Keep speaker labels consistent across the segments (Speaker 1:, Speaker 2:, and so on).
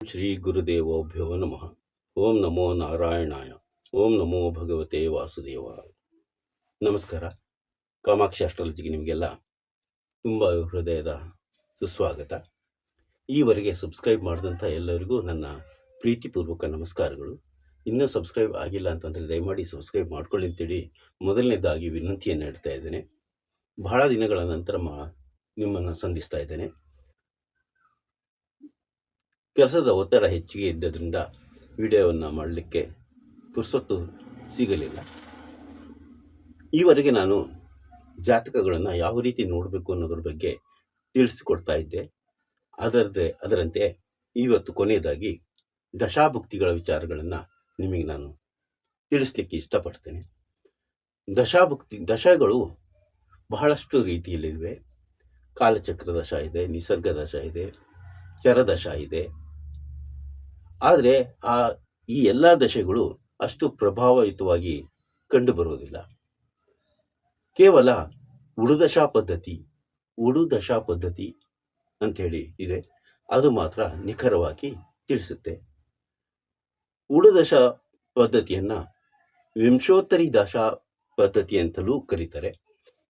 Speaker 1: ಶ್ರೀ ಗುರುದೇವೋಭ್ಯೋ ನಮಃ. ಓಂ ನಮೋ ನಾರಾಯಣಾಯ. ಓಂ ನಮೋ ಭಗವತೆ ವಾಸುದೇವ ನಮಸ್ಕಾರ. ಕಾಮಾಕ್ಷಿ ಅಸ್ಟ್ರಾಲಜಿಗೆ ನಿಮಗೆಲ್ಲ ತುಂಬ ಹೃದಯದ ಸುಸ್ವಾಗತ. ಈವರೆಗೆ ಸಬ್ಸ್ಕ್ರೈಬ್ ಮಾಡಿದಂಥ ಎಲ್ಲರಿಗೂ ನನ್ನ ಪ್ರೀತಿಪೂರ್ವಕ ನಮಸ್ಕಾರಗಳು. ಇನ್ನೂ ಸಬ್ಸ್ಕ್ರೈಬ್ ಆಗಿಲ್ಲ ಅಂತಂದರೆ ದಯಮಾಡಿ ಸಬ್ಸ್ಕ್ರೈಬ್ ಮಾಡ್ಕೊಳ್ಳಿ ಅಂತೇಳಿ ಮೊದಲನೇದಾಗಿ ವಿನಂತಿಯನ್ನು ಇಡ್ತಾ ಇದ್ದೇನೆ. ಬಹಳ ದಿನಗಳ ನಂತರ ಮಾ ನಿಮ್ಮನ್ನು ಸಂಧಿಸ್ತಾ ಇದ್ದೇನೆ. ಕೆಲಸದ ಒತ್ತಡ ಹೆಚ್ಚಿಗೆ ಇದ್ದದ್ರಿಂದ ವಿಡಿಯೋವನ್ನು ಮಾಡಲಿಕ್ಕೆ ಪುರ್ಸೊತ್ತು ಸಿಗಲಿಲ್ಲ. ಈವರೆಗೆ ನಾನು ಜಾತಕಗಳನ್ನು ಯಾವ ರೀತಿ ನೋಡಬೇಕು ಅನ್ನೋದ್ರ ಬಗ್ಗೆ ತಿಳಿಸಿಕೊಡ್ತಾ ಇದ್ದೆ. ಅದರದ್ದೇ, ಅದರಂತೆ ಇವತ್ತು ಕೊನೆಯದಾಗಿ ದಶಾಭುಕ್ತಿಗಳ ವಿಚಾರಗಳನ್ನು ನಿಮಗೆ ನಾನು ತಿಳಿಸ್ಲಿಕ್ಕೆ ಇಷ್ಟಪಡ್ತೇನೆ. ದಶಾಭುಕ್ತಿ, ದಶಗಳು ಬಹಳಷ್ಟು ರೀತಿಯಲ್ಲಿವೆ. ಕಾಲಚಕ್ರ ದಶ ಇದೆ, ನಿಸರ್ಗ ದಶ ಇದೆ, ಚರದಶ ಇದೆ. ಆದರೆ ಆ ಈ ಎಲ್ಲ ದಶೆಗಳು ಅಷ್ಟು ಪ್ರಭಾವಯುತವಾಗಿ ಕಂಡುಬರುವುದಿಲ್ಲ. ಕೇವಲ ಉಡುದಶಾ ಪದ್ಧತಿ ಉಡುದಶಾ ಪದ್ಧತಿ ಅಂಥೇಳಿ ಇದೆ. ಅದು ಮಾತ್ರ ನಿಖರವಾಗಿ ತಿಳಿಸುತ್ತೆ. ಉಡುದಶ ಪದ್ಧತಿಯನ್ನು ವಿಂಶೋತ್ತರಿ ದಶಾ ಪದ್ಧತಿ ಅಂತಲೂ ಕರೀತಾರೆ.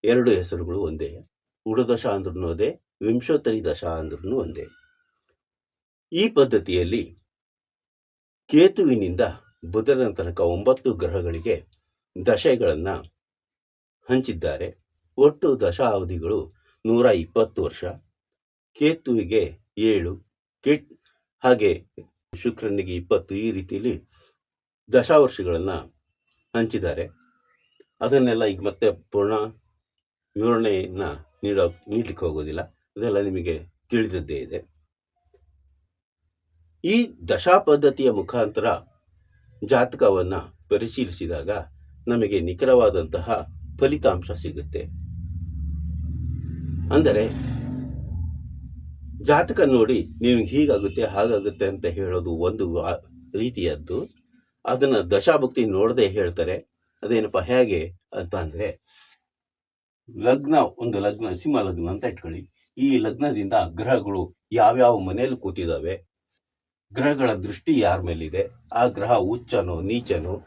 Speaker 1: ಎರಡು ಹೆಸರುಗಳು ಒಂದೇ. ಉಡುದಶ ಅಂದ್ರೂ ಅದೇ, ವಿಂಶೋತ್ತರಿ ದಶಾ ಅಂದ್ರೂ ಒಂದೇ. ಈ ಪದ್ಧತಿಯಲ್ಲಿ ಕೇತುವಿನಿಂದ ಬುಧನ ತನಕ ಒಂಬತ್ತು ಗ್ರಹಗಳಿಗೆ ದಶೆಗಳನ್ನು ಹಂಚಿದ್ದಾರೆ. ಒಟ್ಟು ದಶಾವಧಿಗಳು ನೂರ ಇಪ್ಪತ್ತು ವರ್ಷ. ಕೇತುವಿಗೆ ಏಳು, ಕಿಟ್ ಹಾಗೆ ಶುಕ್ರನಿಗೆ ಇಪ್ಪತ್ತು ಈ ರೀತಿಯಲ್ಲಿ ದಶಾವರ್ಷಗಳನ್ನು ಹಂಚಿದ್ದಾರೆ. ಅದನ್ನೆಲ್ಲ ಈಗ ಮತ್ತೆ ಪೂರ್ಣ ವಿವರಣೆಯನ್ನು ನೀಡೋ, ನೀಡಲಿಕ್ಕೆ ಹೋಗೋದಿಲ್ಲ. ಅದೆಲ್ಲ ನಿಮಗೆ ತಿಳಿದದ್ದೇ ಇದೆ. ಈ ದಶಾ ಪದ್ಧತಿಯ ಮುಖಾಂತರ ಜಾತಕವನ್ನು ಪರಿಶೀಲಿಸಿದಾಗ ನಮಗೆ ನಿಖರವಾದಂತಹ ಫಲಿತಾಂಶ ಸಿಗುತ್ತೆ. ಅಂದರೆ ಜಾತಕ ನೋಡಿ ನಿಮ್ಗೆ ಹೀಗಾಗುತ್ತೆ, ಹಾಗಾಗುತ್ತೆ ಅಂತ ಹೇಳೋದು ಒಂದು ರೀತಿಯದ್ದು. ಅದನ್ನು ದಶಾಭಕ್ತಿ ನೋಡದೆ ಹೇಳ್ತಾರೆ. ಅದೇನಪ್ಪ, ಹೇಗೆ ಅಂತ ಅಂದರೆ, ಲಗ್ನ, ಒಂದು ಲಗ್ನ, ಸಿಂಹ ಲಗ್ನ ಅಂತ ಇಟ್ಕೊಳ್ಳಿ. ಈ ಲಗ್ನದಿಂದ ಗ್ರಹಗಳು ಯಾವ್ಯಾವ ಮನೆಯಲ್ಲಿ ಕೂತಿದಾವೆ ಗ್ರಹಗಳ ದೃಷ್ಟಿ ಯಾರ ಮೇಲಿದೆ? ಆ ಗ್ರಹ ಉಚ್ಚನೋ ನೀಚನೋ?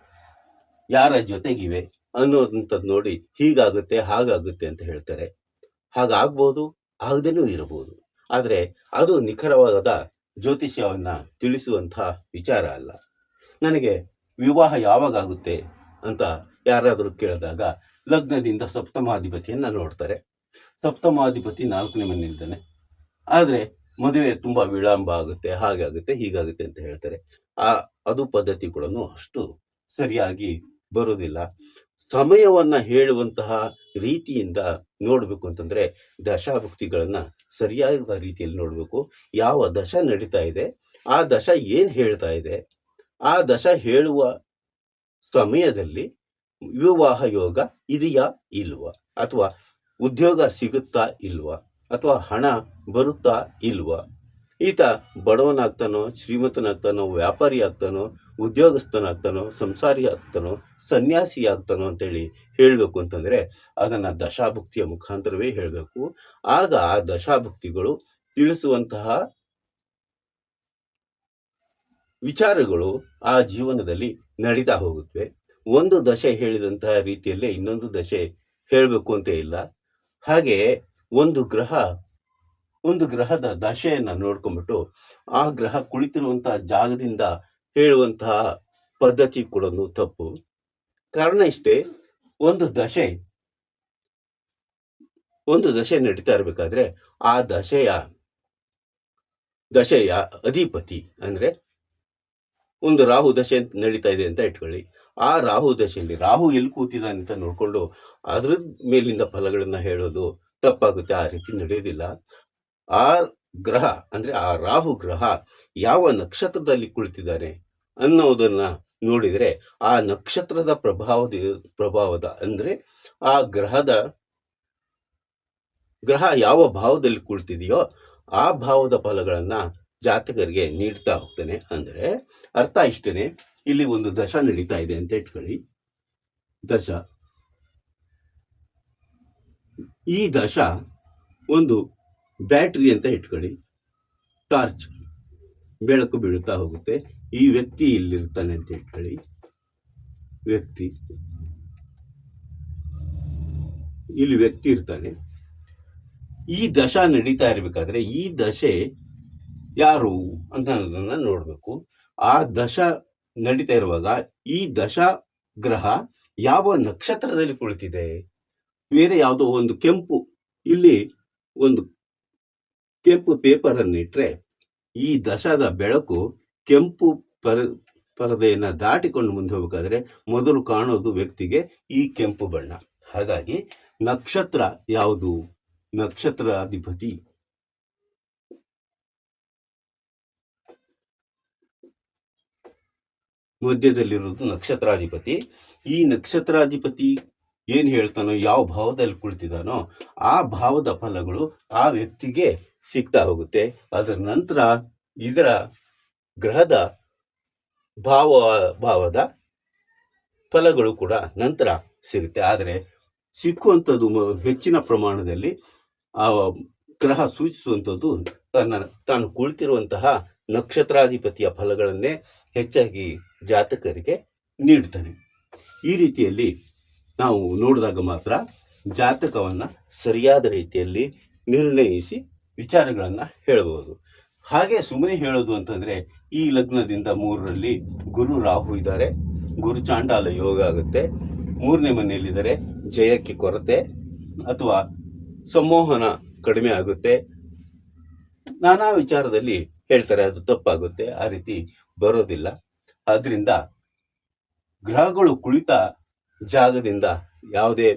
Speaker 1: ಯಾರ ಜೊತೆಗಿವೆ? ಅನ್ನೋದಂಥದ್ದು ನೋಡಿ ಹೀಗಾಗುತ್ತೆ, ಹಾಗಾಗುತ್ತೆ ಅಂತ ಹೇಳ್ತಾರೆ. ಹಾಗಾಗ್ಬೋದು, ಆಗದೇನೂ ಇರಬಹುದು ಆದರೆ ಅದು ನಿಖರವಾದ ಜ್ಯೋತಿಷ್ಯವನ್ನ ತಿಳಿಸುವಂತಹ ವಿಚಾರ ಅಲ್ಲ. ನನಗೆ ವಿವಾಹ ಯಾವಾಗ ಆಗುತ್ತೆ ಅಂತ ಯಾರಾದರೂ ಕೇಳಿದಾಗ ಲಗ್ನದಿಂದ ಸಪ್ತಮಾಧಿಪತಿಯನ್ನು ನೋಡ್ತಾರೆ. ಸಪ್ತಮಾಧಿಪತಿ ನಾಲ್ಕನೇ ಮನೆಯಲ್ಲಿದ್ದಾನೆ ಆದರೆ ಮದುವೆ ತುಂಬ ವಿಳಂಬ ಆಗುತ್ತೆ ಹಾಗಾಗುತ್ತೆ ಹೀಗಾಗುತ್ತೆ ಅಂತ ಹೇಳ್ತಾರೆ. ಆ, ಅದು ಪದ್ಧತಿ ಕೂಡ ಅಷ್ಟು ಸರಿಯಾಗಿ ಬರೋದಿಲ್ಲ. ಸಮಯವನ್ನು ಹೇಳುವಂತಹ ರೀತಿಯಿಂದ ನೋಡಬೇಕು ಅಂತಂದರೆ ದಶಾಭಕ್ತಿಗಳನ್ನು ಸರಿಯಾದ ರೀತಿಯಲ್ಲಿ ನೋಡಬೇಕು. ಯಾವ ದಶ ನಡೀತಾ ಇದೆ, ಆ ದಶ ಏನು ಹೇಳ್ತಾ ಇದೆ, ಆ ದಶ ಹೇಳುವ ಸಮಯದಲ್ಲಿ ವಿವಾಹ ಯೋಗ ಇದೆಯಾ ಇಲ್ವಾ? ಅಥವಾ ಉದ್ಯೋಗ ಸಿಗುತ್ತಾ ಇಲ್ವಾ? ಅಥವಾ ಹಣ ಬರುತ್ತಾ ಇಲ್ವಾ? ಈತ ಬಡವನಾಗ್ತಾನೋ, ಶ್ರೀಮಂತನಾಗ್ತಾನೋ, ವ್ಯಾಪಾರಿ ಆಗ್ತಾನೋ, ಉದ್ಯೋಗಸ್ಥನಾಗ್ತಾನೋ, ಸಂಸಾರಿ ಆಗ್ತಾನೋ, ಸನ್ಯಾಸಿ ಆಗ್ತಾನೋ ಅಂತೇಳಿ ಹೇಳಬೇಕು ಅಂತಂದರೆ ಅದನ್ನು ದಶಾಭುಕ್ತಿಯ ಮುಖಾಂತರವೇ ಹೇಳಬೇಕು. ಆಗ ಆ ದಶಾಭುಕ್ತಿಗಳು ತಿಳಿಸುವಂತಹ ವಿಚಾರಗಳು ಆ ಜೀವನದಲ್ಲಿ ನಡೀತಾ ಹೋಗುತ್ತವೆ. ಒಂದು ದಶೆ ಹೇಳಿದಂತಹ ರೀತಿಯಲ್ಲೇ ಇನ್ನೊಂದು ದಶೆ ಹೇಳಬೇಕು ಅಂತ ಇಲ್ಲ. ಹಾಗೆ ಒಂದು ಗ್ರಹ, ಒಂದು ಗ್ರಹದ ದಶೆಯನ್ನ ನೋಡ್ಕೊಂಡ್ಬಿಟ್ಟು ಆ ಗ್ರಹ ಕುಳಿತಿರುವಂತಹ ಜಾಗದಿಂದ ಹೇಳುವಂತಹ ಪದ್ಧತಿ ಕೂಡ ತಪ್ಪು. ಕಾರಣ ಇಷ್ಟೇ, ಒಂದು ದಶೆ ಒಂದು ದಶೆ ನಡೀತಾ ಇರಬೇಕಾದ್ರೆ ಆ ದಶೆಯ ದಶೆಯ ಅಧಿಪತಿ ಅಂದ್ರೆ ಒಂದು ರಾಹು ದಶೆ ನಡೀತಾ ಇದೆ ಅಂತ ಇಟ್ಕೊಳ್ಳಿ. ಆ ರಾಹು ದಶೆಯಲ್ಲಿ ರಾಹು ಎಲ್ಲಿ ಕೂತಿದ್ದಾನೆ ಅಂತ ನೋಡ್ಕೊಂಡು ಅದ್ರ ಮೇಲಿಂದ ಫಲಗಳನ್ನ ಹೇಳೋದು ತಪ್ಪಾಗುತ್ತೆ, ಆ ರೀತಿ ನಡೆಯೋದಿಲ್ಲ ಆ ಗ್ರಹ, ಅಂದ್ರೆ ಆ ರಾಹು ಗ್ರಹ ಯಾವ ನಕ್ಷತ್ರದಲ್ಲಿ ಕುಳಿತಿದ್ದಾನೆ ಅನ್ನೋದನ್ನ ನೋಡಿದ್ರೆ ಆ ನಕ್ಷತ್ರದ ಪ್ರಭಾವದ ಪ್ರಭಾವದ ಅಂದ್ರೆ ಆ ಗ್ರಹದ ಗ್ರಹ ಯಾವ ಭಾವದಲ್ಲಿ ಕುಳಿತಿದೆಯೋ ಆ ಭಾವದ ಫಲಗಳನ್ನ ಜಾತಕರಿಗೆ ನೀಡ್ತಾ ಹೋಗ್ತಾನೆ. ಅಂದ್ರೆ ಅರ್ಥ ಇಷ್ಟೇನೆ. ಇಲ್ಲಿ ಒಂದು ದಶ ನಡೀತಾ ಇದೆ ಅಂತ ಇಟ್ಕೊಳ್ಳಿ. ದಶ. ಈ ದಶ ಒಂದು ಬ್ಯಾಟ್ರಿ ಅಂತ ಇಟ್ಕೊಳ್ಳಿ. ಟಾರ್ಚ್ ಬೆಳಕು ಬೀಳುತ್ತಾ ಹೋಗುತ್ತೆ. ಈ ವ್ಯಕ್ತಿ ಇಲ್ಲಿರ್ತಾನೆ ಅಂತ ಇಟ್ಕೊಳ್ಳಿ. ವ್ಯಕ್ತಿ. ಇಲ್ಲಿ ವ್ಯಕ್ತಿ ಇರ್ತಾನೆ. ಈ ದಶ ನಡೀತಾ ಇರಬೇಕಾದ್ರೆ ಈ ದಶೆ ಯಾರು ಅಂತ ಅನ್ನೋದನ್ನ ನೋಡಬೇಕು. ಆ ದಶ ನಡೀತಾ ಇರುವಾಗ ಈ ದಶ ಗ್ರಹ ಯಾವ ನಕ್ಷತ್ರದಲ್ಲಿ ಕುಳಿತಿದೆ? ಬೇರೆ ಯಾವುದೋ ಒಂದು ಕೆಂಪು, ಇಲ್ಲಿ ಒಂದು ಕೆಂಪು ಪೇಪರ್ ಅನ್ನು ಇಟ್ರೆ ಈ ದಶದ ಬೆಳಕು ಕೆಂಪು ಪರ, ಪರದೆಯನ್ನು ದಾಟಿಕೊಂಡು ಮುಂದೆ ಹೋಗಬೇಕಾದ್ರೆ ಮೊದಲು ಕಾಣೋದು ವ್ಯಕ್ತಿಗೆ ಈ ಕೆಂಪು ಬಣ್ಣ. ಹಾಗಾಗಿ ನಕ್ಷತ್ರ ಯಾವುದು? ನಕ್ಷತ್ರ ಅಧಿಪತಿ ಮಧ್ಯದಲ್ಲಿರುವುದು ನಕ್ಷತ್ರಾಧಿಪತಿ. ಈ ನಕ್ಷತ್ರಾಧಿಪತಿ ಏನ್ ಹೇಳ್ತಾನೋ, ಯಾವ ಭಾವದಲ್ಲಿ ಕುಳಿತಿದ್ದಾನೋ, ಆ ಭಾವದ ಫಲಗಳು ಆ ವ್ಯಕ್ತಿಗೆ ಸಿಗ್ತಾ ಹೋಗುತ್ತೆ. ಅದರ ನಂತರ ಇದರ ಗ್ರಹದ ಭಾವ, ಭಾವದ ಫಲಗಳು ಕೂಡ ನಂತರ ಸಿಗುತ್ತೆ. ಆದರೆ ಸಿಕ್ಕುವಂಥದ್ದು ಹೆಚ್ಚಿನ ಪ್ರಮಾಣದಲ್ಲಿ ಆ ಗ್ರಹ ಸೂಚಿಸುವಂಥದ್ದು ತನ್ನ, ತಾನು ಕುಳಿತಿರುವಂತಹ ನಕ್ಷತ್ರಾಧಿಪತಿಯ ಫಲಗಳನ್ನೇ ಹೆಚ್ಚಾಗಿ ಜಾತಕರಿಗೆ ನೀಡ್ತಾನೆ. ಈ ರೀತಿಯಲ್ಲಿ ನಾವು ನೋಡಿದಾಗ ಮಾತ್ರ ಜಾತಕವನ್ನು ಸರಿಯಾದ ರೀತಿಯಲ್ಲಿ ನಿರ್ಣಯಿಸಿ ವಿಚಾರಗಳನ್ನು ಹೇಳಬಹುದು ಹಾಗೆ ಸುಮ್ಮನೆ ಹೇಳೋದು ಅಂತಂದರೆ ಈ ಲಗ್ನದಿಂದ ಮೂರರಲ್ಲಿ ಗುರು ರಾಹು ಇದ್ದಾರೆ. ಗುರು ಚಾಂಡಾಲ ಯೋಗ ಆಗುತ್ತೆ. ಮೂರನೇ ಮನೆಯಲ್ಲಿದ್ದರೆ ಜಯಕ್ಕೆ ಕೊರತೆ ಅಥವಾ ಸಂಮೋಹನ ಕಡಿಮೆ ಆಗುತ್ತೆ. ನಾನಾ ವಿಚಾರದಲ್ಲಿ ಹೇಳ್ತಾರೆ ಅದು ತಪ್ಪಾಗುತ್ತೆ, ಆ ರೀತಿ ಬರೋದಿಲ್ಲ. ಆದ್ದರಿಂದ ಗ್ರಹಗಳು ಕುಳಿತ ಜಾಗದಿಂದ ಯಾವುದೇ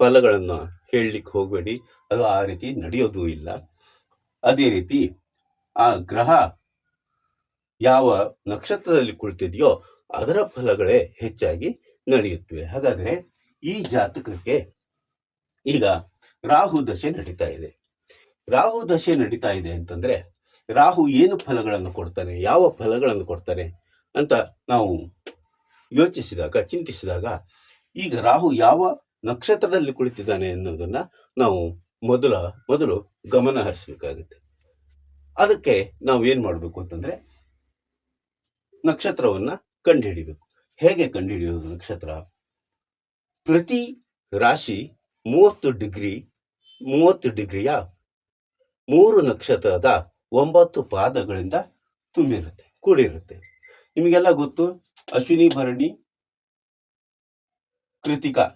Speaker 1: ಫಲಗಳನ್ನು ಹೇಳಲಿಕ್ಕೆ ಹೋಗಬೇಡಿ. ಅದು ಆ ರೀತಿ ನಡೆಯೋದು ಇಲ್ಲ. ಅದೇ ರೀತಿ ಆ ಗ್ರಹ ಯಾವ ನಕ್ಷತ್ರದಲ್ಲಿ ಕುಳಿತಿದೆಯೋ ಅದರ ಫಲಗಳೇ ಹೆಚ್ಚಾಗಿ ನಡೆಯುತ್ತವೆ. ಹಾಗಾದ್ರೆ ಈ ಜಾತಕಕ್ಕೆ ಈಗ ರಾಹು ದಶೆ ನಡೀತಾ ಇದೆ. ರಾಹು ದಶೆ ನಡೀತಾ ಇದೆ ಅಂತಂದ್ರೆ ರಾಹು ಏನು ಫಲಗಳನ್ನು ಕೊಡ್ತಾನೆ, ಯಾವ ಫಲಗಳನ್ನು ಕೊಡ್ತಾನೆ ಅಂತ ನಾವು ಯೋಚಿಸಿದಾಗ, ಚಿಂತಿಸಿದಾಗ ಈಗ ರಾಹು ಯಾವ ನಕ್ಷತ್ರದಲ್ಲಿ ಕುಳಿತಿದ್ದಾನೆ ಅನ್ನೋದನ್ನ ನಾವು ಮೊದಲ, ಮೊದಲು ಗಮನ ಹರಿಸಬೇಕಾಗುತ್ತೆ. ಅದಕ್ಕೆ ನಾವು ಏನು ಮಾಡಬೇಕು ಅಂತಂದ್ರೆ ನಕ್ಷತ್ರವನ್ನ ಕಂಡುಹಿಡಿಬೇಕು. ಹೇಗೆ ಕಂಡುಹಿಡಿಯೋದು ನಕ್ಷತ್ರ? ಪ್ರತಿ ರಾಶಿ ಮೂವತ್ತು ಡಿಗ್ರಿ, ಮೂವತ್ತು ಡಿಗ್ರಿಯ ಮೂರು ನಕ್ಷತ್ರದ ಒಂಬತ್ತು ಪಾದಗಳಿಂದ ತುಂಬಿರುತ್ತೆ, ಕೂಡಿರುತ್ತೆ. ನಿಮಗೆಲ್ಲ ಗೊತ್ತು? ಅಶ್ವಿನಿ, ಭರಣಿ ಕೃತಿಕಾ.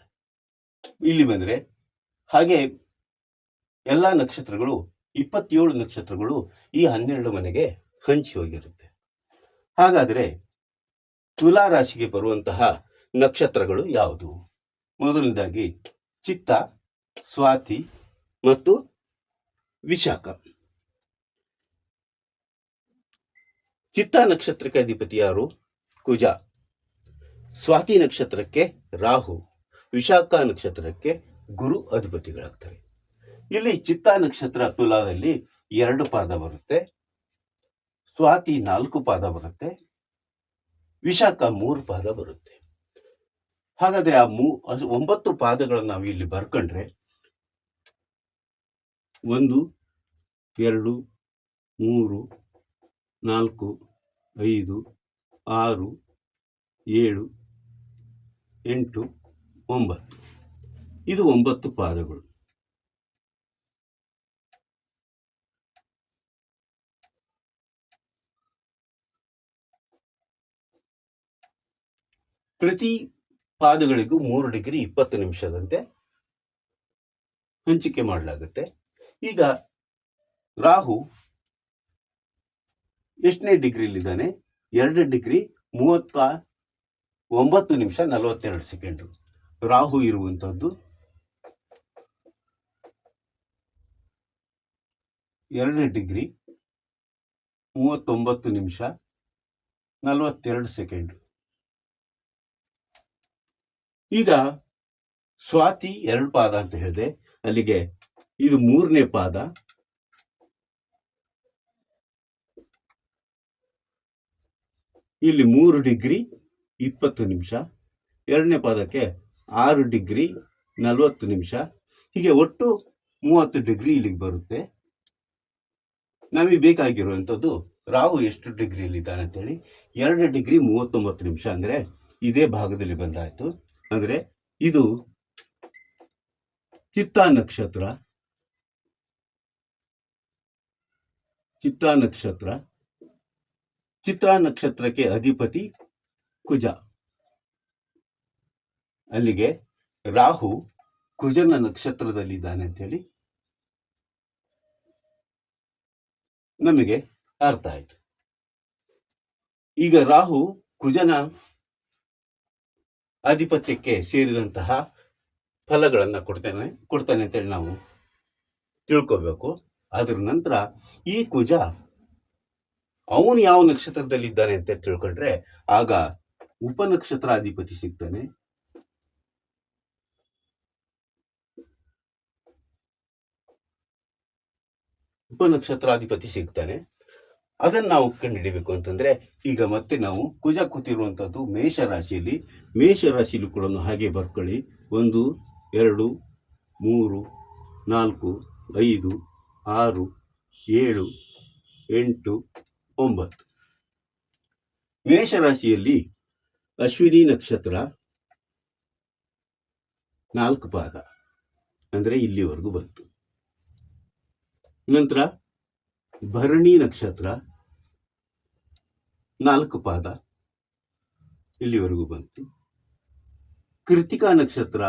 Speaker 1: ಇಲ್ಲಿ ಬಂದರೆ, ಹಾಗೆ ಎಲ್ಲ ನಕ್ಷತ್ರಗಳು, ಇಪ್ಪತ್ತೇಳು ನಕ್ಷತ್ರಗಳು ಈ ಹನ್ನೆರಡು ಮನೆಗೆ ಹಂಚಿ ಹೋಗಿರುತ್ತೆ. ಹಾಗಾದರೆ ತುಲಾ ರಾಶಿಗೆ ಬರುವಂತಹ ನಕ್ಷತ್ರಗಳು ಯಾವುದು? ಮೊದಲನೇದಾಗಿ ಚಿತ್ತ, ಸ್ವಾತಿ ಮತ್ತು ವಿಶಾಖ. ಚಿತ್ತ ನಕ್ಷತ್ರಕ್ಕೆ ಅಧಿಪತಿ ಯಾರು? ಕುಜ. ಸ್ವಾತಿ ನಕ್ಷತ್ರಕ್ಕೆ ರಾಹು, ವಿಶಾಖ ನಕ್ಷತ್ರಕ್ಕೆ ಗುರು ಅಧಿಪತಿಗಳಾಗ್ತವೆ ಇಲ್ಲಿ ಚಿತ್ತ ನಕ್ಷತ್ರ ತುಲಾದಲ್ಲಿ ಎರಡು ಪಾದ ಬರುತ್ತೆ. ಸ್ವಾತಿ ನಾಲ್ಕು ಪಾದ ಬರುತ್ತೆ. ವಿಶಾಖ ಮೂರು ಪಾದ ಬರುತ್ತೆ. ಹಾಗಾದ್ರೆ ಆ ಮೂ ಒಂಬತ್ತು ಪಾದಗಳನ್ನು ನಾವು ಇಲ್ಲಿ ಬರ್ಕೊಂಡ್ರೆ ಒಂದು, ಎರಡು, ಮೂರು, ನಾಲ್ಕು, ಐದು, ಆರು ಏಳು, ಎಂಟು, ಒಂಬತ್ತು. ಇದು ಒಂಬತ್ತು ಪಾದಗಳು. ಪ್ರತಿ ಪಾದಗಳಿಗೂ ಮೂರು ಡಿಗ್ರಿ ಇಪ್ಪತ್ತು ನಿಮಿಷದಂತೆ ಹಂಚಿಕೆ ಮಾಡಲಾಗುತ್ತೆ. ಈಗ ರಾಹು ಎಷ್ಟನೇ ಡಿಗ್ರಿಲಿದ್ದಾನೆ ಎರಡು ಡಿಗ್ರಿ ಮೂವತ್ತ ಒಂಬತ್ತು ನಿಮಿಷ ನಲವತ್ತೆರಡು ಸೆಕೆಂಡು. ರಾಹು ಇರುವಂತದ್ದು ಎರಡು ಡಿಗ್ರಿ, ಮೂವತ್ತೊಂಬತ್ತು ನಿಮಿಷ ನಲವತ್ತೆರಡು ಸೆಕೆಂಡ್. ಈಗ ಸ್ವಾತಿ ಎರಡು ಪಾದ ಅಂತ ಹೇಳಿದೆ. ಅಲ್ಲಿಗೆ ಇದು ಮೂರನೇ ಪಾದ. ಇಲ್ಲಿ ಮೂರು ಡಿಗ್ರಿ ಇಪ್ಪತ್ತು ನಿಮಿಷ, ಎರಡನೇ ಪಾದಕ್ಕೆ ಆರು ಡಿಗ್ರಿ ನಲವತ್ತು ನಿಮಿಷ. ಹೀಗೆ ಒಟ್ಟು ಮೂವತ್ತು ಡಿಗ್ರಿ ಇಲ್ಲಿಗೆ ಬರುತ್ತೆ. ನಮಗೆ ಬೇಕಾಗಿರುವಂಥದ್ದು ರಾಹು ಎಷ್ಟು ಡಿಗ್ರಿಯಲ್ಲಿ ಇದ್ದಾನೆ ಅಂತೇಳಿ ಎರಡು ಡಿಗ್ರಿ ಮೂವತ್ತೊಂಬತ್ತು ನಿಮಿಷ ಅಂದರೆ ಇದೇ ಭಾಗದಲ್ಲಿ ಬಂದಾಯಿತು. ಅಂದರೆ ಇದು ಚಿತ್ತ ನಕ್ಷತ್ರ ಚಿತ್ತ ನಕ್ಷತ್ರ, ಚಿತ್ರ ನಕ್ಷತ್ರಕ್ಕೆ ಅಧಿಪತಿ ಕುಜ. ಅಲ್ಲಿಗೆ ರಾಹು ಕುಜನ ನಕ್ಷತ್ರದಲ್ಲಿದ್ದಾನೆ ಅಂತೇಳಿ ನಮಗೆ ಅರ್ಥ ಆಯ್ತು. ಈಗ ರಾಹು ಕುಜನ ಆಧಿಪತ್ಯಕ್ಕೆ ಸೇರಿದಂತಹ ಫಲಗಳನ್ನ ಕೊಡ್ತಾನೆ ಕೊಡ್ತಾನೆ ಅಂತೇಳಿ ನಾವು ತಿಳ್ಕೋಬೇಕು. ಅದ್ರ ನಂತರ ಈ ಕುಜ ಅವನು ಯಾವ ನಕ್ಷತ್ರದಲ್ಲಿದ್ದಾನೆ ಅಂತ ತಿಳ್ಕೊಂಡ್ರೆ ಆಗ ಉಪನಕ್ಷತ್ರಾಧಿಪತಿ ಸಿಗ್ತಾನೆ. ಉಪನಕ್ಷತ್ರಾಧಿಪತಿ ಸಿಗ್ತಾನೆ. ಅದನ್ನ ನಾವು ಕಂಡುಹಿಡಿಬೇಕು ಅಂತಂದ್ರೆ, ಈಗ ಮತ್ತೆ ನಾವು ಕುಜ ಕೂತಿರುವಂತದ್ದು ಮೇಷ ರಾಶಿಯಲ್ಲಿ ಮೇಷ ರಾಶಿಯಲ್ಲಿ ಕೂಡ ಹಾಗೆ ಬರ್ಕೊಳ್ಳಿ. ಒಂದು, ಎರಡು, ಮೂರು, ನಾಲ್ಕು, ಐದು, ಆರು, ಏಳು, ಎಂಟು, ಒಂಬತ್ತು. ಮೇಷ ರಾಶಿಯಲ್ಲಿ ಅಶ್ವಿನಿ ನಕ್ಷತ್ರ. ನಾಲ್ಕು ಪಾದ. ಅಂದ್ರೆ ಇಲ್ಲಿವರೆಗೂ ಬಂತು. ನಂತರ ಭರಣಿ ನಕ್ಷತ್ರ. ನಾಲ್ಕು ಪಾದ. ಇಲ್ಲಿವರೆಗೂ ಬಂತು. ಕೃತಿಕಾ ನಕ್ಷತ್ರ.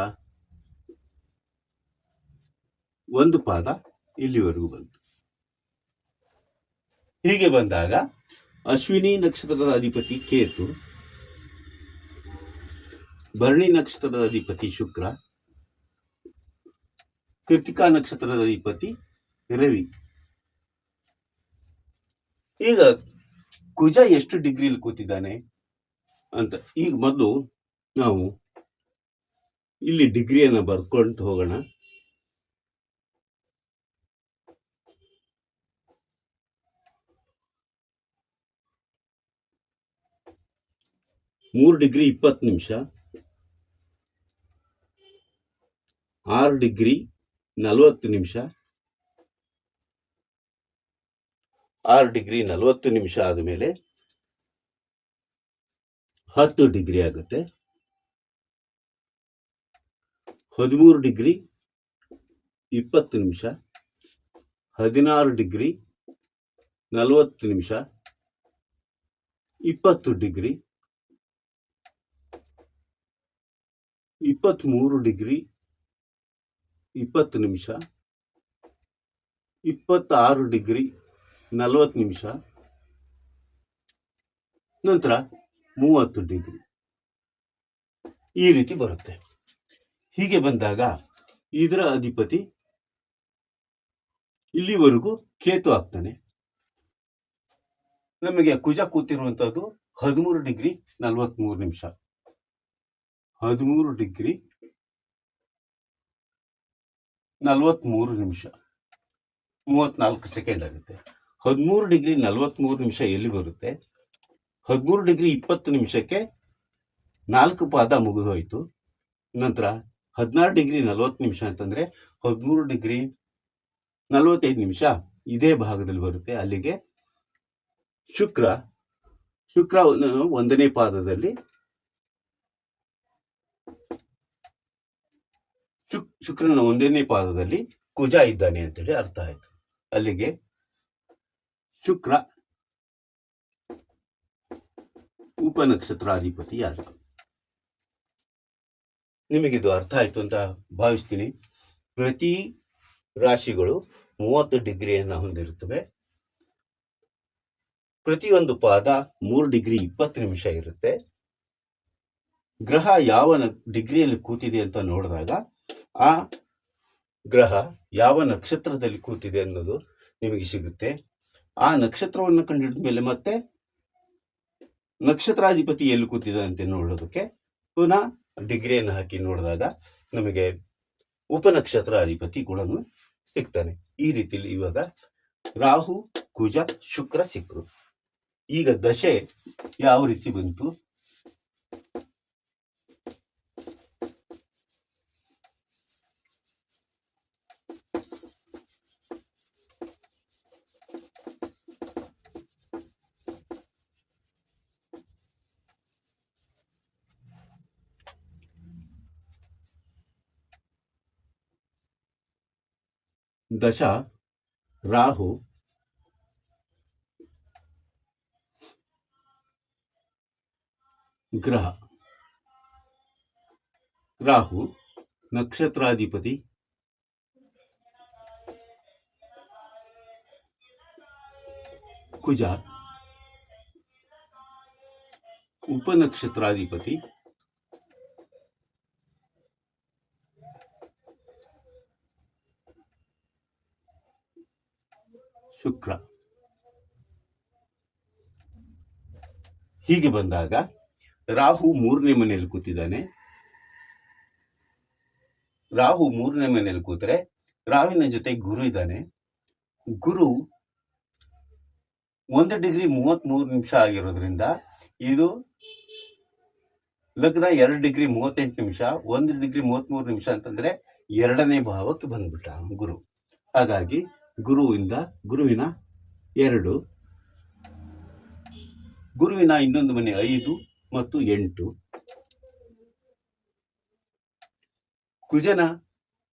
Speaker 1: ಒಂದು ಪಾದ ಇಲ್ಲಿವರೆಗೂ ಬಂತು. ಹೀಗೆ ಬಂದಾಗ ಅಶ್ವಿನಿ ನಕ್ಷತ್ರದ ಅಧಿಪತಿ ಕೇತು. ಭರಣಿ ನಕ್ಷತ್ರದ ಅಧಿಪತಿ ಶುಕ್ರ, ಕೃತಿಕಾ ನಕ್ಷತ್ರದ ಅಧಿಪತಿ ರವಿ. ಈಗ ಕುಜ ಎಷ್ಟು ಡಿಗ್ರಿಲಿ ಕೂತಿದ್ದಾನೆ ಅಂತ ಈಗ ಮೊದಲು ನಾವು ಇಲ್ಲಿ ಡಿಗ್ರಿಯನ್ನು ಬರ್ಕೊಂಡು ಹೋಗೋಣ. ಮೂರು ಡಿಗ್ರಿ ಇಪ್ಪತ್ತು ನಿಮಿಷ. ಆರು ಡಿಗ್ರಿ ನಲವತ್ತು ನಿಮಿಷ. ಆರು ಡಿಗ್ರಿ ನಲವತ್ತು ನಿಮಿಷ ಆದಮೇಲೆ ಹತ್ತು ಡಿಗ್ರಿ ಆಗುತ್ತೆ. ಹದಿಮೂರು ಡಿಗ್ರಿ ಇಪ್ಪತ್ತು ನಿಮಿಷ. ಹದಿನಾರು ಡಿಗ್ರಿ ನಲವತ್ತು ನಿಮಿಷ. ಇಪ್ಪತ್ತು ಡಿಗ್ರಿ. ಇಪ್ಪತ್ತ್ಮೂರು ಡಿಗ್ರಿ ಇಪ್ಪತ್ತು ನಿಮಿಷ, ಇಪ್ಪತ್ತಾರು ಡಿಗ್ರಿ ನಲವತ್ತು ನಿಮಿಷ, ನಂತರ ಮೂವತ್ತು ಡಿಗ್ರಿ. ಈ ರೀತಿ ಬರುತ್ತೆ. ಹೀಗೆ ಬಂದಾಗ ಇದರ ಅಧಿಪತಿ ಇಲ್ಲಿವರೆಗೂ ಕೇತು ಆಗ್ತಾನೆ. ನಮಗೆ ಕುಜ ಕೂತಿರುವಂತದ್ದು ಹದಿಮೂರು ಡಿಗ್ರಿ ನಲವತ್ಮೂರು ನಿಮಿಷ. ಹದಿಮೂರು ಡಿಗ್ರಿ ನಲವತ್ಮೂರು ನಿಮಿಷ. ಮೂವತ್ನಾಲ್ಕು ಸೆಕೆಂಡ್ ಆಗುತ್ತೆ. ಹದಿಮೂರು ಡಿಗ್ರಿ ನಲವತ್ಮೂರು ನಿಮಿಷ ಎಲ್ಲಿ ಬರುತ್ತೆ? ಹದಿಮೂರು ಡಿಗ್ರಿ ಇಪ್ಪತ್ತು ನಿಮಿಷಕ್ಕೆ ನಾಲ್ಕು ಪಾದ ಮುಗಿದೋಯ್ತು. ನಂತರ ಹದಿನಾರು ಡಿಗ್ರಿ ನಲವತ್ತು ನಿಮಿಷ ಅಂತಂದರೆ ಹದಿಮೂರು ಡಿಗ್ರಿ ನಲವತ್ತೈದು ನಿಮಿಷ ಇದೇ ಭಾಗದಲ್ಲಿ ಬರುತ್ತೆ. ಅಲ್ಲಿಗೆ ಶುಕ್ರ ಶುಕ್ರ ಒಂದನೇ ಪಾದದಲ್ಲಿ ಶುಕ್, ಶುಕ್ರನ ಒಂದನೇ ಪಾದದಲ್ಲಿ ಕುಜ ಇದ್ದಾನೆ ಅಂತೇಳಿ ಅರ್ಥ ಆಯ್ತು. ಅಲ್ಲಿಗೆ ಶುಕ್ರ ಉಪನಕ್ಷತ್ರಾಧಿಪತಿ ಆದ ನಿಮಗಿದು ಅರ್ಥ ಆಯ್ತು ಅಂತ ಭಾವಿಸ್ತೀನಿ. ಪ್ರತಿ ರಾಶಿಗಳು ಮೂವತ್ತು ಡಿಗ್ರಿಯನ್ನು ಹೊಂದಿರುತ್ತವೆ. ಪ್ರತಿಯೊಂದು ಪಾದ ಮೂರು ಡಿಗ್ರಿ ಇಪ್ಪತ್ತು ನಿಮಿಷ ಇರುತ್ತೆ. ಗ್ರಹ ಯಾವ ಡಿಗ್ರಿಯಲ್ಲಿ ಕೂತಿದೆ ಅಂತ ನೋಡಿದಾಗ ಆ ಗ್ರಹ ಯಾವ ನಕ್ಷತ್ರದಲ್ಲಿ ಕೂತಿದೆ ಅನ್ನೋದು ನಿಮಗೆ ಸಿಗುತ್ತೆ. ಆ ನಕ್ಷತ್ರವನ್ನು ಕಂಡುಹಿಡಿದ ಮೇಲೆ ಮತ್ತೆ ನಕ್ಷತ್ರಾಧಿಪತಿ ಎಲ್ಲಿ ಕೂತಿದೆ ಅಂತ ನೋಡೋದಕ್ಕೆ ಪುನಃ ಡಿಗ್ರಿಯನ್ನು ಹಾಕಿ ನೋಡಿದಾಗ ನಮಗೆ ಉಪನಕ್ಷತ್ರ ಅಧಿಪತಿ ಕೂಡ ಸಿಗ್ತಾನೆ. ಈ ರೀತಿಯಲ್ಲಿ ಇವಾಗ ರಾಹು, ಕುಜ, ಶುಕ್ರ ಸಿಕ್ಕರು ಈಗ ದಶೆ ಯಾವ ರೀತಿ ಬಂತು? ದಶ ರಾಹು ಗ್ರಹ ರಾಹು ನಕ್ಷತ್ರಾಧಿಪತಿ ಕುಜ ಉಪನಕ್ಷತ್ರಾಧಿಪತಿ ಶುಕ್ರ ಹೀಗೆ ಬಂದಾಗ ರಾಹು ಮೂರನೇ ಮನೆಯಲ್ಲಿ ಕೂತಿದ್ದಾನೆ. ರಾಹು ಮೂರನೇ ಮನೆಯಲ್ಲಿ ಕೂತ್ರೆ ರಾಹುವಿನ ಜೊತೆ ಗುರು ಇದ್ದಾನೆ. ಗುರು ಒಂದು ಡಿಗ್ರಿ ಮೂವತ್ತ್ ಮೂರು ನಿಮಿಷ ಆಗಿರೋದ್ರಿಂದ ಇದು ಲಗ್ನ ಎರಡು ಡಿಗ್ರಿ ಮೂವತ್ತೆಂಟು ನಿಮಿಷ, ಒಂದು ಡಿಗ್ರಿ ಮೂವತ್ತ್ಮೂರು ನಿಮಿಷ ಅಂತಂದ್ರೆ ಎರಡನೇ ಭಾವಕ್ಕೆ ಬಂದ್ಬಿಟ್ಟ ಗುರು. ಹಾಗಾಗಿ ಗುರುವಿಂದ ಗುರುವಿನ ಎರಡು ಗುರುವಿನ ಇನ್ನೊಂದು ಮನೆ ಐದು ಮತ್ತು ಎಂಟು. ಕುಜನ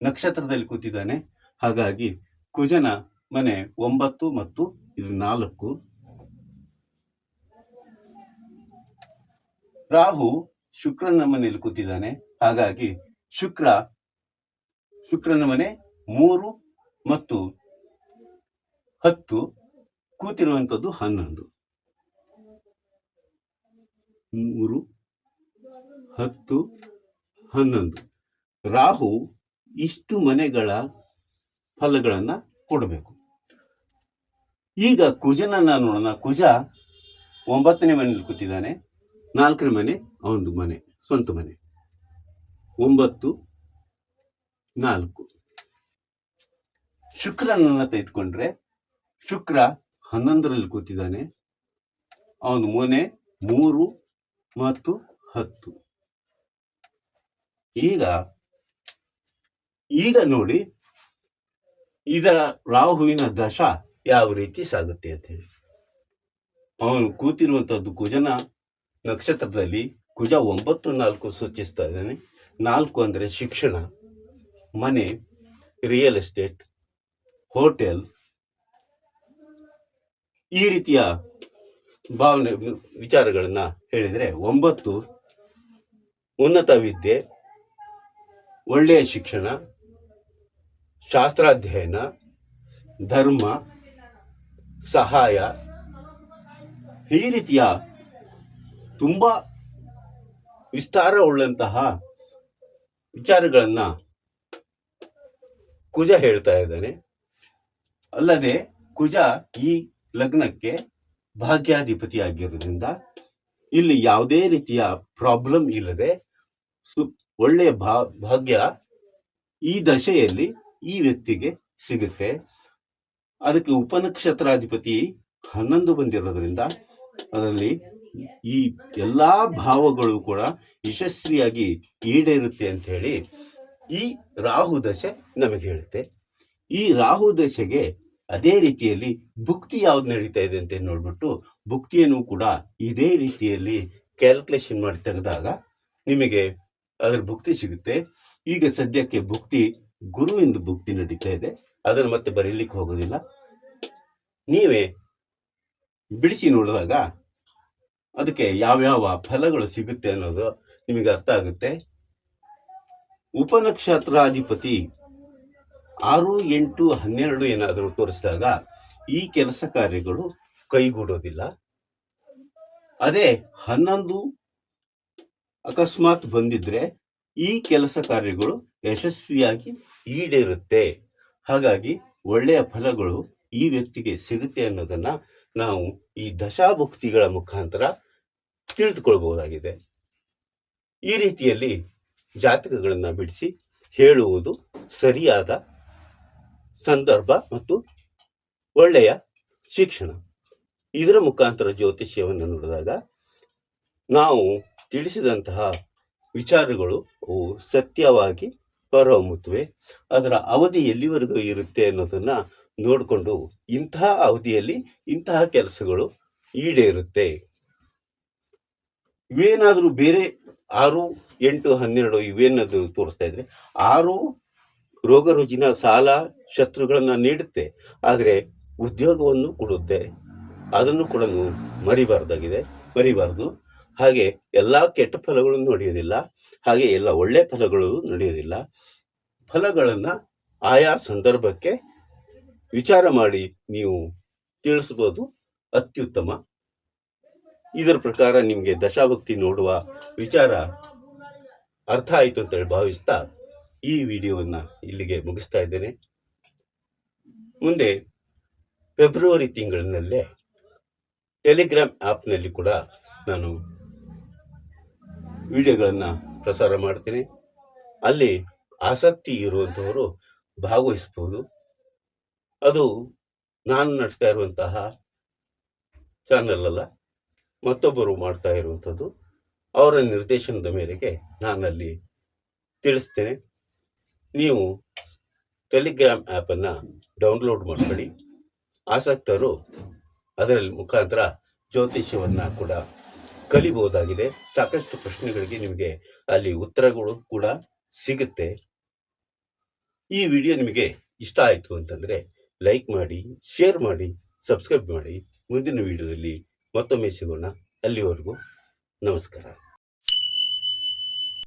Speaker 1: ನಕ್ಷತ್ರದಲ್ಲಿ ಕೂತಿದ್ದಾನೆ. ಹಾಗಾಗಿ ಕುಜನ ಮನೆ ಒಂಬತ್ತು ಮತ್ತು ಇದು ನಾಲ್ಕು. ರಾಹು ಶುಕ್ರನ ಮನೆಯಲ್ಲಿ ಕೂತಿದ್ದಾನೆ. ಹಾಗಾಗಿ ಶುಕ್ರ, ಶುಕ್ರನ ಮನೆ ಮೂರು ಮತ್ತು ಹತ್ತು, ಕೂತಿರುವಂಥದ್ದು ಹನ್ನೊಂದು. ಮೂರು, ಹತ್ತು, ಹನ್ನೊಂದು. ರಾಹು ಇಷ್ಟು ಮನೆಗಳ ಫಲಗಳನ್ನ ಕೊಡಬೇಕು. ಈಗ ಕುಜನನ್ನ ನೋಡೋಣ. ಕುಜ ಒಂಬತ್ತನೇ ಮನೆಯಲ್ಲಿ ಕೂತಿದ್ದಾನೆ. ನಾಲ್ಕನೇ ಮನೆ ಅವನದು ಮನೆ, ಸ್ವಂತ ಮನೆ. ಒಂಬತ್ತು, ನಾಲ್ಕು. ಶುಕ್ರನನ್ನ ತೆಗೆದುಕೊಂಡ್ರೆ ಶುಕ್ರ ಹನ್ನೊಂದರಲ್ಲಿ ಕೂತಿದ್ದಾನೆ. ಅವನು ಮನೆ ಮೂರು ಮತ್ತು ಹತ್ತು. ಈಗ ಈಗ ನೋಡಿ, ಇದರ ರಾಹುವಿನ ದಶ ಯಾವ ರೀತಿ ಸಾಗುತ್ತೆ ಅಂತ ಹೇಳಿ. ಅವನು ಕೂತಿರುವಂತಹದ್ದು ಕುಜನ ನಕ್ಷತ್ರದಲ್ಲಿ ಕುಜ ಒಂಬತ್ತು ನಾಲ್ಕು ಸೂಚಿಸ್ತಾ ಇದ್ದಾನೆ. ನಾಲ್ಕು ಅಂದರೆ ಶಿಕ್ಷಣ, ಮನೆ ರಿಯಲ್ ಎಸ್ಟೇಟ್ ಹೋಟೆಲ್ ಈ ರೀತಿಯ ಭಾವನೆ, ವಿಚಾರಗಳನ್ನು ಹೇಳಿದರೆ ಒಂಬತ್ತು, ಉನ್ನತ ವಿದ್ಯೆ, ಒಳ್ಳೆಯ ಶಿಕ್ಷಣ, ಶಾಸ್ತ್ರಾಧ್ಯಯನ, ಧರ್ಮ, ಸಹಾಯ, ಈ ರೀತಿಯ ತುಂಬಾ ವಿಸ್ತಾರವುಳ್ಳಂತಹ ವಿಚಾರಗಳನ್ನು ಕುಜ ಹೇಳ್ತಾ ಇದ್ದಾನೆ. ಅಲ್ಲದೆ ಕುಜ ಈ ಲಗ್ನಕ್ಕೆ ಭಾಗ್ಯಾಧಿಪತಿ ಆಗಿರೋದ್ರಿಂದ ಇಲ್ಲಿ ಯಾವುದೇ ರೀತಿಯ ಪ್ರಾಬ್ಲಮ್ ಇಲ್ಲದೆ ಸು, ಒಳ್ಳೆಯ ಭಾ, ಭಾಗ್ಯ ಈ ದಶೆಯಲ್ಲಿ ಈ ವ್ಯಕ್ತಿಗೆ ಸಿಗುತ್ತೆ. ಅದಕ್ಕೆ ಉಪನಕ್ಷತ್ರಾಧಿಪತಿ ಹನ್ನೊಂದು ಬಂದಿರೋದ್ರಿಂದ ಅದರಲ್ಲಿ ಈ ಎಲ್ಲಾ ಭಾವಗಳು ಕೂಡ ಯಶಸ್ವಿಯಾಗಿ ಈಡೇರುತ್ತೆ ಅಂತ ಹೇಳಿ ಈ ರಾಹು ದಶೆ ನಮಗೆ ಹೇಳುತ್ತೆ. ಈ ರಾಹು ದಶೆಗೆ ಅದೇ ರೀತಿಯಲ್ಲಿ ಭುಕ್ತಿ ಯಾವ್ದು ನಡೀತಾ ಇದೆ ಅಂತ ನೋಡ್ಬಿಟ್ಟು ಭುಕ್ತಿಯನ್ನು ಕೂಡ ಇದೇ ರೀತಿಯಲ್ಲಿ ಕ್ಯಾಲ್ಕುಲೇಷನ್ ಮಾಡಿ ತೆಗೆದಾಗ ನಿಮಗೆ ಅದರ ಭುಕ್ತಿ ಸಿಗುತ್ತೆ. ಈಗ ಸದ್ಯಕ್ಕೆ ಭುಕ್ತಿ, ಗುರುವಿಂದ ಭುಕ್ತಿ ನಡೀತಾ ಇದೆ. ಅದನ್ನು ಮತ್ತೆ ಬರೀಲಿಕ್ಕೆ ಹೋಗೋದಿಲ್ಲ. ನೀವೇ ಬಿಡಿಸಿ ನೋಡಿದಾಗ ಅದಕ್ಕೆ ಯಾವ್ಯಾವ ಫಲಗಳು ಸಿಗುತ್ತೆ ಅನ್ನೋದು ನಿಮಗೆ ಅರ್ಥ ಆಗುತ್ತೆ. ಉಪನಕ್ಷತ್ರಾಧಿಪತಿ ಆರು, ಎಂಟು, ಹನ್ನೆರಡು ಏನಾದರೂ ತೋರಿಸಿದಾಗ ಈ ಕೆಲಸ ಕಾರ್ಯಗಳು ಕೈಗೂಡೋದಿಲ್ಲ. ಅದೇ ಹನ್ನೊಂದು ಅಕಸ್ಮಾತ್ ಬಂದಿದ್ರೆ ಈ ಕೆಲಸ ಕಾರ್ಯಗಳು ಯಶಸ್ವಿಯಾಗಿ ಈಡೇರುತ್ತೆ. ಹಾಗಾಗಿ ಒಳ್ಳೆಯ ಫಲಗಳು ಈ ವ್ಯಕ್ತಿಗೆ ಸಿಗುತ್ತೆ ಅನ್ನೋದನ್ನ ನಾವು ಈ ದಶಾಭುಕ್ತಿಗಳ ಮುಖಾಂತರ ತಿಳಿದುಕೊಳ್ಬಹುದಾಗಿದೆ. ಈ ರೀತಿಯಲ್ಲಿ ಜಾತಕಗಳನ್ನು ಬಿಡಿಸಿ ಹೇಳುವುದು ಸರಿಯಾದ ಸಂದರ್ಭ ಮತ್ತು ಒಳ್ಳೆಯ ಶಿಕ್ಷಣ. ಇದರ ಮುಖಾಂತರ ಜ್ಯೋತಿಷ್ಯವನ್ನು ನೋಡಿದಾಗ ನಾವು ತಿಳಿಸಿದಂತಹ ವಿಚಾರಗಳು ಅವು ಸತ್ಯವಾಗಿ ಹೊರಹೊಮ್ಮುತ್ತವೆ. ಅದರ ಅವಧಿ ಎಲ್ಲಿವರೆಗೂ ಇರುತ್ತೆ ಅನ್ನೋದನ್ನ ನೋಡಿಕೊಂಡು ಇಂತಹ ಅವಧಿಯಲ್ಲಿ ಇಂತಹ ಕೆಲಸಗಳು ಈಡೇರುತ್ತೆ. ಇವೇನಾದರೂ ಬೇರೆ ಆರು, ಎಂಟು, ಹನ್ನೆರಡು ಇವೇನಾದರೂ ತೋರಿಸ್ತಾ ಇದ್ರೆ ಆರು ರೋಗ ರುಜಿನ ಸಾಲ ಶತ್ರುಗಳನ್ನು ನೀಡುತ್ತೆ, ಆದರೆ ಉದ್ಯೋಗವನ್ನು ಕೊಡುತ್ತೆ. ಅದನ್ನು ಕೂಡ ಮರಿಬಾರ್ದಾಗಿದೆ, ಮರಿಬಾರ್ದು. ಹಾಗೆ ಎಲ್ಲ ಕೆಟ್ಟ ಫಲಗಳು ನಡೆಯೋದಿಲ್ಲ ಹಾಗೆ ಎಲ್ಲ ಒಳ್ಳೆ ಫಲಗಳು ನಡೆಯೋದಿಲ್ಲ ಫಲಗಳನ್ನು ಆಯಾ ಸಂದರ್ಭಕ್ಕೆ ವಿಚಾರ ಮಾಡಿ ನೀವು ತಿಳಿಸ್ಬೋದು, ಅತ್ಯುತ್ತಮ. ಇದರ ಪ್ರಕಾರ ನಿಮಗೆ ದಶಾಭಕ್ತಿ ನೋಡುವ ವಿಚಾರ ಅರ್ಥ ಆಯಿತು ಅಂತೇಳಿ ಭಾವಿಸ್ತಾ ಈ ವಿಡಿಯೋವನ್ನು ಇಲ್ಲಿಗೆ ಮುಗಿಸ್ತಾ ಇದ್ದೇನೆ. ಮುಂದೆ ಫೆಬ್ರವರಿ ತಿಂಗಳಿನಲ್ಲೇ ಟೆಲಿಗ್ರಾಮ್ ಆ್ಯಪ್ನಲ್ಲಿ ಕೂಡ ನಾನು ವಿಡಿಯೋಗಳನ್ನು ಪ್ರಸಾರ ಮಾಡ್ತೇನೆ. ಅಲ್ಲಿ ಆಸಕ್ತಿ ಇರುವಂಥವರು ಭಾಗವಹಿಸ್ಬೋದು ಅದು ನಾನು ನಡೆಸ್ತಾ ಇರುವಂತಹ ಚಾನಲ್ ಅಲ್ಲ, ಮತ್ತೊಬ್ಬರು ಮಾಡ್ತಾ ಇರುವಂಥದ್ದು ಅವರ ನಿರ್ದೇಶನದ ಮೇರೆಗೆ ನಾನಲ್ಲಿ ತಿಳಿಸ್ತೇನೆ. ನೀವು ಟೆಲಿಗ್ರಾಮ್ ಆ್ಯಪನ್ನು ಡೌನ್ಲೋಡ್ ಮಾಡ್ಕೊಳ್ಳಿ. ಆಸಕ್ತರು ಅದರಲ್ಲಿ ಮುಖಾಂತರ ಜ್ಯೋತಿಷ್ಯವನ್ನು ಕೂಡ ಕಲಿಬಹುದಾಗಿದೆ. ಸಾಕಷ್ಟು ಪ್ರಶ್ನೆಗಳಿಗೆ ನಿಮಗೆ ಅಲ್ಲಿ ಉತ್ತರಗಳು ಕೂಡ ಸಿಗುತ್ತೆ. ಈ ವಿಡಿಯೋ ನಿಮಗೆ ಇಷ್ಟ ಆಯಿತು ಅಂತಂದರೆ ಲೈಕ್ ಮಾಡಿ, ಶೇರ್ ಮಾಡಿ, ಸಬ್ಸ್ಕ್ರೈಬ್ ಮಾಡಿ. ಮುಂದಿನ ವಿಡಿಯೋದಲ್ಲಿ ಮತ್ತೊಮ್ಮೆ ಸಿಗೋಣ. ಅಲ್ಲಿವರೆಗೂ ನಮಸ್ಕಾರ.